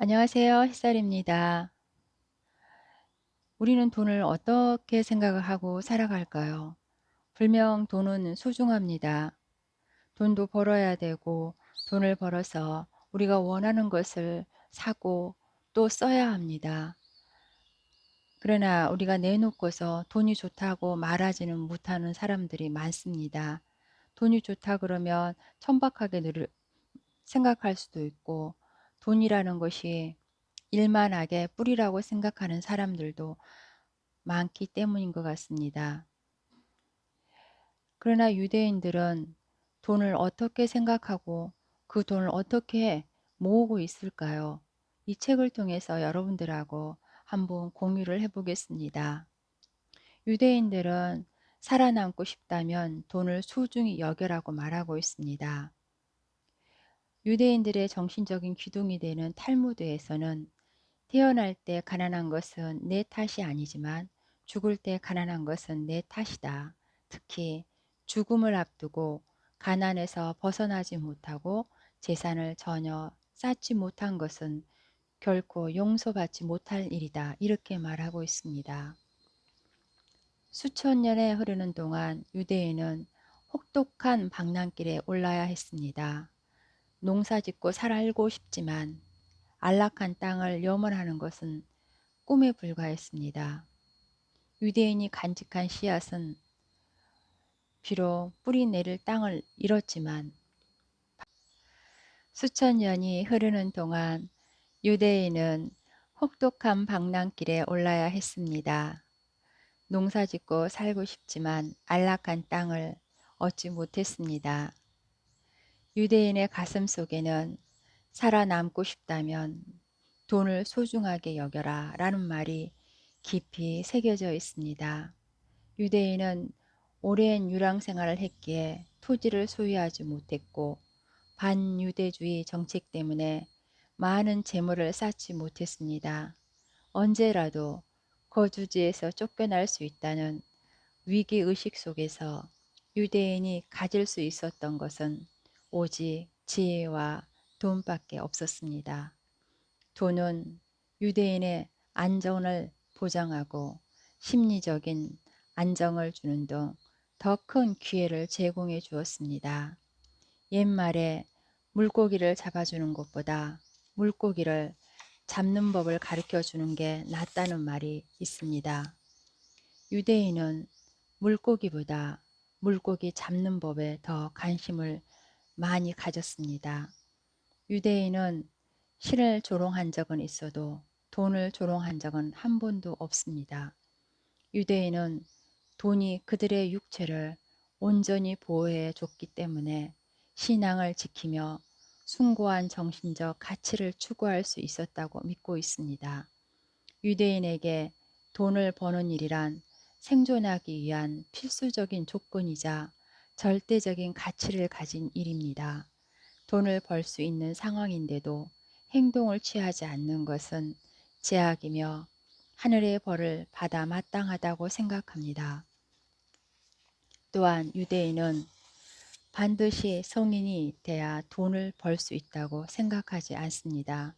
안녕하세요. 햇살입니다. 우리는 돈을 어떻게 생각을 하고 살아갈까요? 분명 돈은 소중합니다. 돈도 벌어야 되고 돈을 벌어서 우리가 원하는 것을 사고 또 써야 합니다. 그러나 우리가 내놓고서 돈이 좋다고 말하지는 못하는 사람들이 많습니다. 돈이 좋다 그러면 천박하게 늘 생각할 수도 있고 돈이라는 것이 일만하게 뿌리라고 생각하는 사람들도 많기 때문인 것 같습니다. 그러나 유대인들은 돈을 어떻게 생각하고 그 돈을 어떻게 모으고 있을까요? 이 책을 통해서 여러분들하고 한번 공유를 해보겠습니다. 유대인들은 살아남고 싶다면 돈을 소중히 여겨라고 말하고 있습니다. 유대인들의 정신적인 기둥이 되는 탈무드에서는 태어날 때 가난한 것은 내 탓이 아니지만 죽을 때 가난한 것은 내 탓이다. 특히 죽음을 앞두고 가난에서 벗어나지 못하고 재산을 전혀 쌓지 못한 것은 결코 용서받지 못할 일이다. 이렇게 말하고 있습니다. 수천 년에 흐르는 동안 유대인은 혹독한 방랑길에 올라야 했습니다. 농사 짓고 살고 싶지만 안락한 땅을 염원하는 것은 꿈에 불과했습니다. 유대인이 간직한 씨앗은 비록 뿌리 내릴 땅을 잃었지만 수천 년이 흐르는 동안 유대인은 혹독한 방랑길에 올라야 했습니다. 농사 짓고 살고 싶지만 안락한 땅을 얻지 못했습니다. 유대인의 가슴 속에는 살아남고 싶다면 돈을 소중하게 여겨라 라는 말이 깊이 새겨져 있습니다. 유대인은 오랜 유랑 생활을 했기에 토지를 소유하지 못했고 반유대주의 정책 때문에 많은 재물을 쌓지 못했습니다. 언제라도 거주지에서 쫓겨날 수 있다는 위기 의식 속에서 유대인이 가질 수 있었던 것은 오직 지혜와 돈밖에 없었습니다. 돈은 유대인의 안전을 보장하고 심리적인 안정을 주는 등 더 큰 기회를 제공해 주었습니다. 옛말에 물고기를 잡아주는 것보다 물고기를 잡는 법을 가르쳐 주는 게 낫다는 말이 있습니다. 유대인은 물고기보다 물고기 잡는 법에 더 관심을 많이 가졌습니다. 유대인은 신을 조롱한 적은 있어도 돈을 조롱한 적은 한 번도 없습니다. 유대인은 돈이 그들의 육체를 온전히 보호해 줬기 때문에 신앙을 지키며 숭고한 정신적 가치를 추구할 수 있었다고 믿고 있습니다. 유대인에게 돈을 버는 일이란 생존하기 위한 필수적인 조건이자 절대적인 가치를 가진 일입니다. 돈을 벌 수 있는 상황인데도 행동을 취하지 않는 것은 제약이며 하늘의 벌을 받아 마땅하다고 생각합니다. 또한 유대인은 반드시 성인이 돼야 돈을 벌 수 있다고 생각하지 않습니다.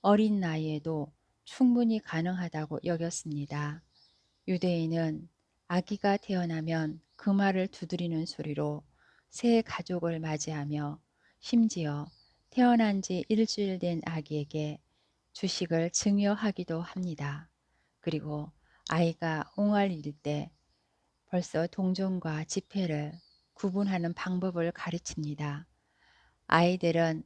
어린 나이에도 충분히 가능하다고 여겼습니다. 유대인은 아기가 태어나면 그 말을 두드리는 소리로 새 가족을 맞이하며 심지어 태어난 지 일주일 된 아기에게 주식을 증여하기도 합니다. 그리고 아이가 옹알일 때 벌써 동전과 지폐를 구분하는 방법을 가르칩니다. 아이들은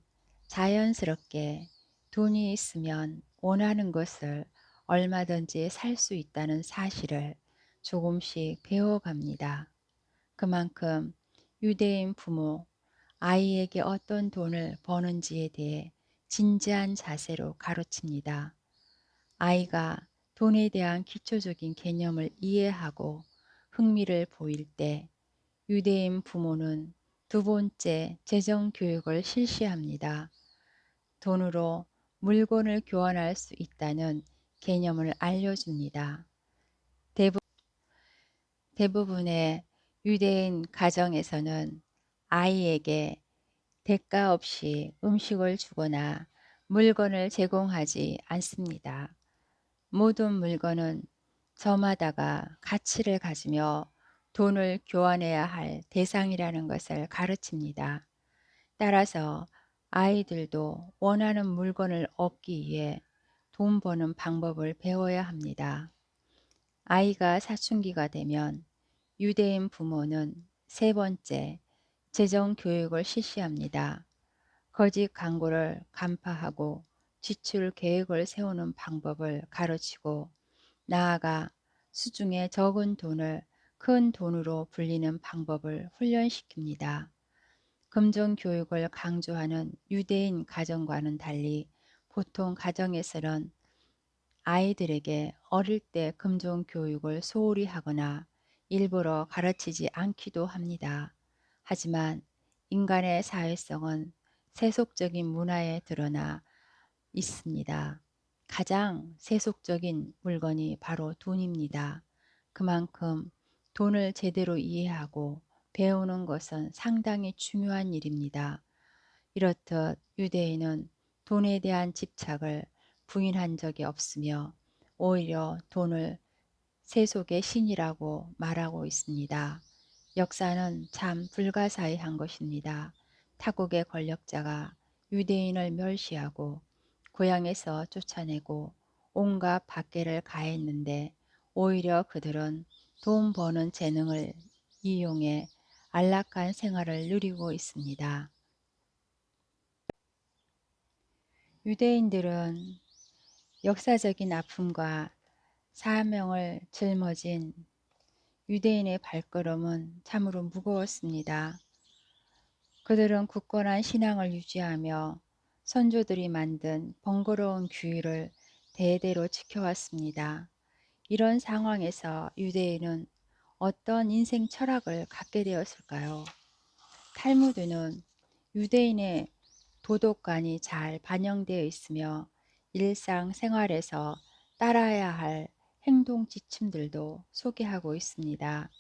자연스럽게 돈이 있으면 원하는 것을 얼마든지 살 수 있다는 사실을 조금씩 배워갑니다. 그만큼 유대인 부모, 아이에게 어떤 돈을 버는지에 대해 진지한 자세로 가르칩니다. 아이가 돈에 대한 기초적인 개념을 이해하고 흥미를 보일 때 유대인 부모는 두 번째 재정 교육을 실시합니다. 돈으로 물건을 교환할 수 있다는 개념을 알려줍니다. 대부, 대부분의 유대인 가정에서는 아이에게 대가 없이 음식을 주거나 물건을 제공하지 않습니다. 모든 물건은 저마다가 가치를 가지며 돈을 교환해야 할 대상이라는 것을 가르칩니다. 따라서 아이들도 원하는 물건을 얻기 위해 돈 버는 방법을 배워야 합니다. 아이가 사춘기가 되면 유대인 부모는 세 번째 재정 교육을 실시합니다. 거짓 광고를 간파하고 지출 계획을 세우는 방법을 가르치고 나아가 수중에 적은 돈을 큰 돈으로 불리는 방법을 훈련시킵니다. 금전 교육을 강조하는 유대인 가정과는 달리 보통 가정에서는 아이들에게 어릴 때 금전 교육을 소홀히 하거나 일부러 가르치지 않기도 합니다. 하지만 인간의 사회성은 세속적인 문화에 드러나 있습니다. 가장 세속적인 물건이 바로 돈입니다. 그만큼 돈을 제대로 이해하고 배우는 것은 상당히 중요한 일입니다. 이렇듯 유대인은 돈에 대한 집착을 부인한 적이 없으며 오히려 돈을 세속의 신이라고 말하고 있습니다. 역사는 참 불가사의한 것입니다. 타국의 권력자가 유대인을 멸시하고 고향에서 쫓아내고 온갖 박해를 가했는데 오히려 그들은 돈 버는 재능을 이용해 안락한 생활을 누리고 있습니다. 유대인들은 역사적인 아픔과 사명을 짊어진 유대인의 발걸음은 참으로 무거웠습니다. 그들은 굳건한 신앙을 유지하며 선조들이 만든 번거로운 규율을 대대로 지켜왔습니다. 이런 상황에서 유대인은 어떤 인생 철학을 갖게 되었을까요? 탈무드는 유대인의 도덕관이 잘 반영되어 있으며 일상 생활에서 따라야 할 행동 지침들도 소개하고 있습니다.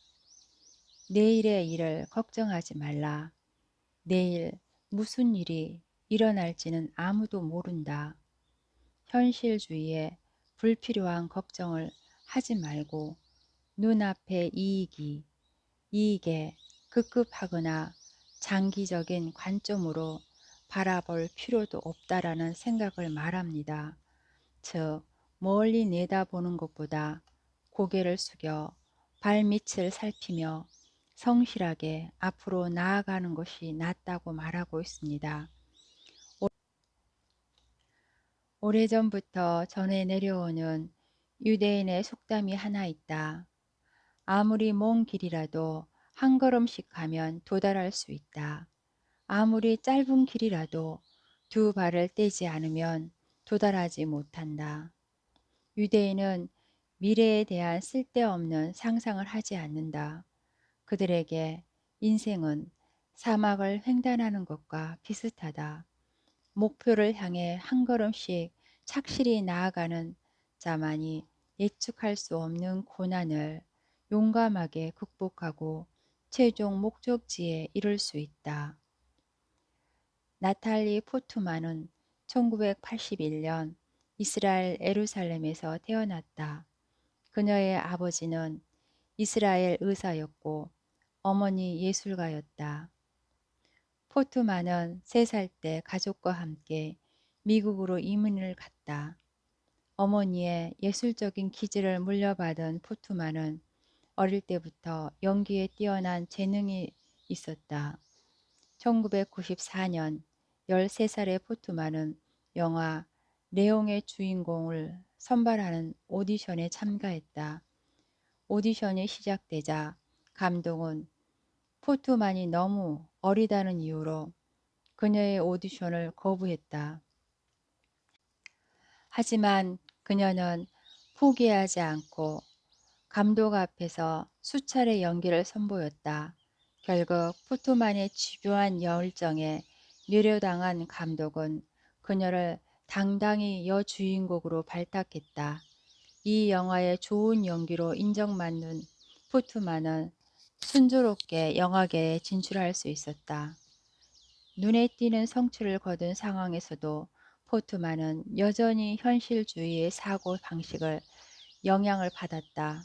내일의 일을 걱정하지 말라. 내일 무슨 일이 일어날지는 아무도 모른다. 현실주의에 불필요한 걱정을 하지 말고 눈앞의 이익이 이익에 급급하거나 장기적인 관점으로 바라볼 필요도 없다라는 생각을 말합니다. 즉, 멀리 내다보는 것보다 고개를 숙여 발밑을 살피며 성실하게 앞으로 나아가는 것이 낫다고 말하고 있습니다. 오래전부터 전해 내려오는 유대인의 속담이 하나 있다. 아무리 먼 길이라도 한 걸음씩 가면 도달할 수 있다. 아무리 짧은 길이라도 두 발을 떼지 않으면 도달하지 못한다. 유대인은 미래에 대한 쓸데없는 상상을 하지 않는다. 그들에게 인생은 사막을 횡단하는 것과 비슷하다. 목표를 향해 한 걸음씩 착실히 나아가는 자만이 예측할 수 없는 고난을 용감하게 극복하고 최종 목적지에 이를 수 있다. 나탈리 포트만은 1981년 이스라엘 에루살렘에서 태어났다. 그녀의 아버지는 이스라엘 의사였고 어머니 예술가였다. 포트만은 3살 때 가족과 함께 미국으로 이민을 갔다. 어머니의 예술적인 기질을 물려받은 포트만은 어릴 때부터 연기에 뛰어난 재능이 있었다. 1994년 13살의 포트만은 영화 내용의 주인공을 선발하는 오디션에 참가했다. 오디션이 시작되자 감독은 포트만이 너무 어리다는 이유로 그녀의 오디션을 거부했다. 하지만 그녀는 포기하지 않고 감독 앞에서 수차례 연기를 선보였다. 결국 포트만의 집요한 열정에 뇌려당한 감독은 그녀를 당당히 여주인공으로 발탁했다. 이 영화의 좋은 연기로 인정받는 포트만은 순조롭게 영화계에 진출할 수 있었다. 눈에 띄는 성취를 거둔 상황에서도 포트만은 여전히 현실주의의 사고 방식을 영향을 받았다.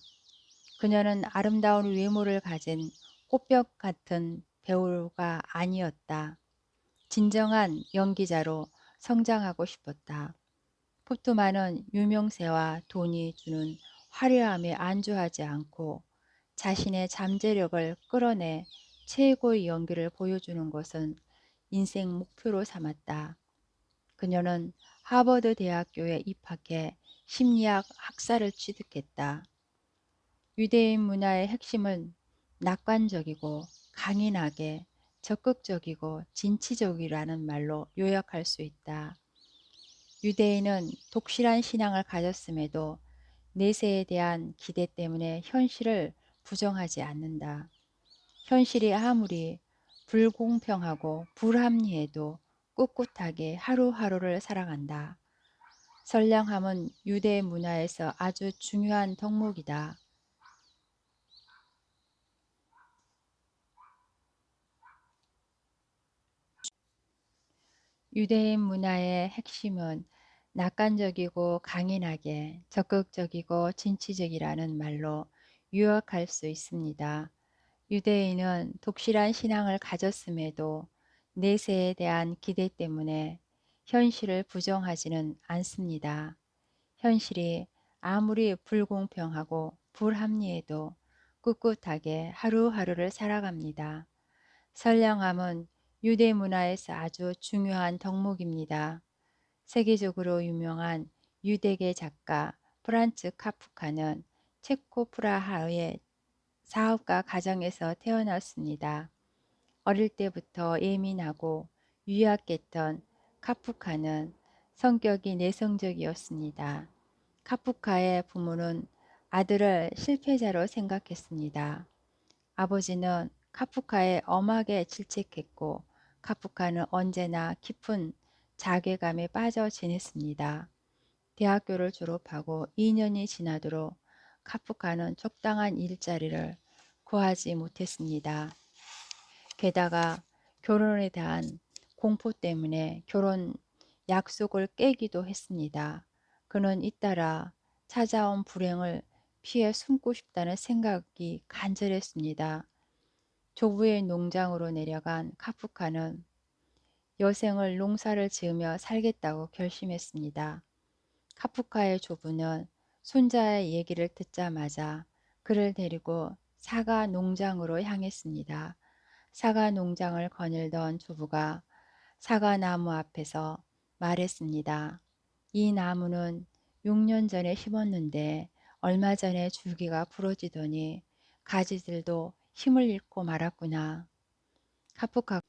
그녀는 아름다운 외모를 가진 꽃벽 같은 배우가 아니었다. 진정한 연기자로 성장하고 싶었다. 포트만은 유명세와 돈이 주는 화려함에 안주하지 않고 자신의 잠재력을 끌어내 최고의 연기를 보여주는 것은 인생 목표로 삼았다. 그녀는 하버드 대학교에 입학해 심리학 학사를 취득했다. 유대인 문화의 핵심은 낙관적이고 강인하게 적극적이고 진취적이라는 말로 요약할 수 있다. 유대인은 독실한 신앙을 가졌음에도 내세에 대한 기대 때문에 현실을 부정하지 않는다. 현실이 아무리 불공평하고 불합리해도 꿋꿋하게 하루하루를 살아간다. 선량함은 유대 문화에서 아주 중요한 덕목이다. 유대인 문화의 핵심은 낙관적이고 강인하게 적극적이고 진취적이라는 말로 요약할 수 있습니다. 유대인은 독실한 신앙을 가졌음에도 내세에 대한 기대 때문에 현실을 부정하지는 않습니다. 현실이 아무리 불공평하고 불합리해도 꿋꿋하게 하루하루를 살아갑니다. 선량함은 유대 문화에서 아주 중요한 덕목입니다. 세계적으로 유명한 유대계 작가 프란츠 카프카는 체코 프라하의 사업가 가정에서 태어났습니다. 어릴 때부터 예민하고 유약했던 카프카는 성격이 내성적이었습니다. 카프카의 부모는 아들을 실패자로 생각했습니다. 아버지는 카프카에 엄하게 질책했고 카프카는 언제나 깊은 자괴감에 빠져 지냈습니다. 대학교를 졸업하고 2년이 지나도록 카프카는 적당한 일자리를 구하지 못했습니다. 게다가 결혼에 대한 공포 때문에 결혼 약속을 깨기도 했습니다. 그는 잇따라 찾아온 불행을 피해 숨고 싶다는 생각이 간절했습니다. 조부의 농장으로 내려간 카프카는 여생을 농사를 지으며 살겠다고 결심했습니다. 카프카의 조부는 손자의 얘기를 듣자마자 그를 데리고 사과 농장으로 향했습니다. 사과 농장을 거닐던 조부가 사과 나무 앞에서 말했습니다. 이 나무는 6년 전에 심었는데 얼마 전에 줄기가 부러지더니 가지들도 힘을 잃고 말았구나. 카프카,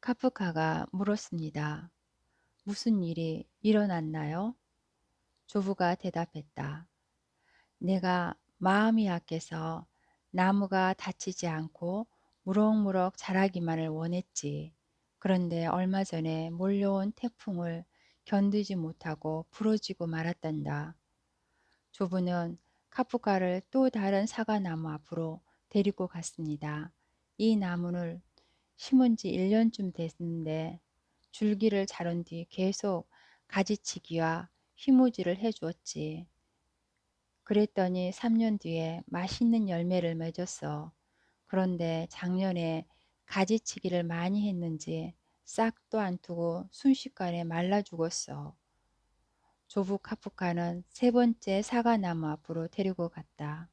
카프카가 물었습니다. 무슨 일이 일어났나요? 조부가 대답했다. 내가 마음이 약해서 나무가 다치지 않고 무럭무럭 자라기만을 원했지. 그런데 얼마 전에 몰려온 태풍을 견디지 못하고 부러지고 말았단다. 조부는 카프카를 또 다른 사과나무 앞으로 데리고 갔습니다. 이 나무를 심은 지 1년쯤 됐는데 줄기를 자른 뒤 계속 가지치기와 휘무지를 해주었지. 그랬더니 3년 뒤에 맛있는 열매를 맺었어. 그런데 작년에 가지치기를 많이 했는지 싹도 안 트고 순식간에 말라 죽었어. 조부 카프카는 세 번째 사과나무 앞으로 데리고 갔다.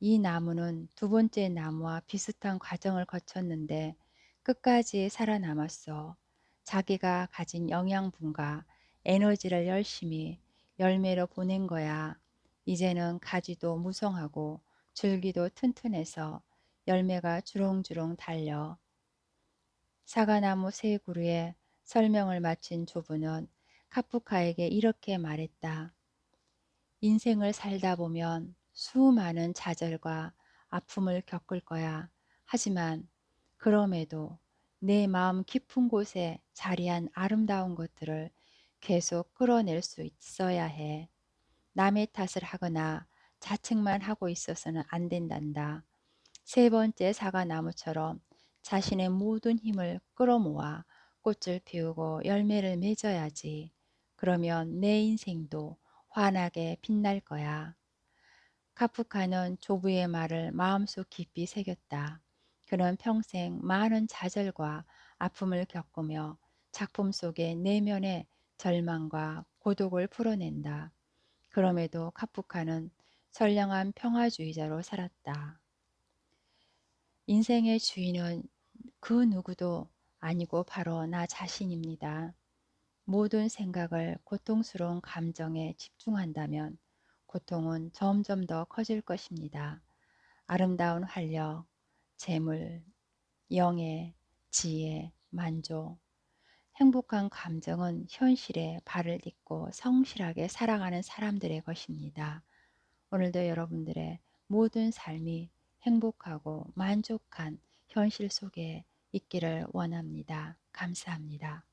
이 나무는 두 번째 나무와 비슷한 과정을 거쳤는데 끝까지 살아남았어. 자기가 가진 영양분과 에너지를 열심히 열매로 보낸 거야. 이제는 가지도 무성하고 줄기도 튼튼해서 열매가 주렁주렁 달려. 사과나무 세 그루에 설명을 마친 조부는 카프카에게 이렇게 말했다. 인생을 살다 보면 수많은 좌절과 아픔을 겪을 거야. 하지만 그럼에도 내 마음 깊은 곳에 자리한 아름다운 것들을 계속 끌어낼 수 있어야 해. 남의 탓을 하거나 자책만 하고 있어서는 안 된단다. 세 번째 사과나무처럼 자신의 모든 힘을 끌어모아 꽃을 피우고 열매를 맺어야지. 그러면 내 인생도 환하게 빛날 거야. 카프카는 조부의 말을 마음속 깊이 새겼다. 그는 평생 많은 좌절과 아픔을 겪으며 작품 속의 내면의 절망과 고독을 풀어낸다. 그럼에도 카프카는 선량한 평화주의자로 살았다. 인생의 주인은 그 누구도 아니고 바로 나 자신입니다. 모든 생각을 고통스러운 감정에 집중한다면 고통은 점점 더 커질 것입니다. 아름다운 활력, 재물, 영예, 지혜, 만족, 행복한 감정은 현실에 발을 딛고 성실하게 살아가는 사람들의 것입니다. 오늘도 여러분들의 모든 삶이 행복하고 만족한 현실 속에 있기를 원합니다. 감사합니다.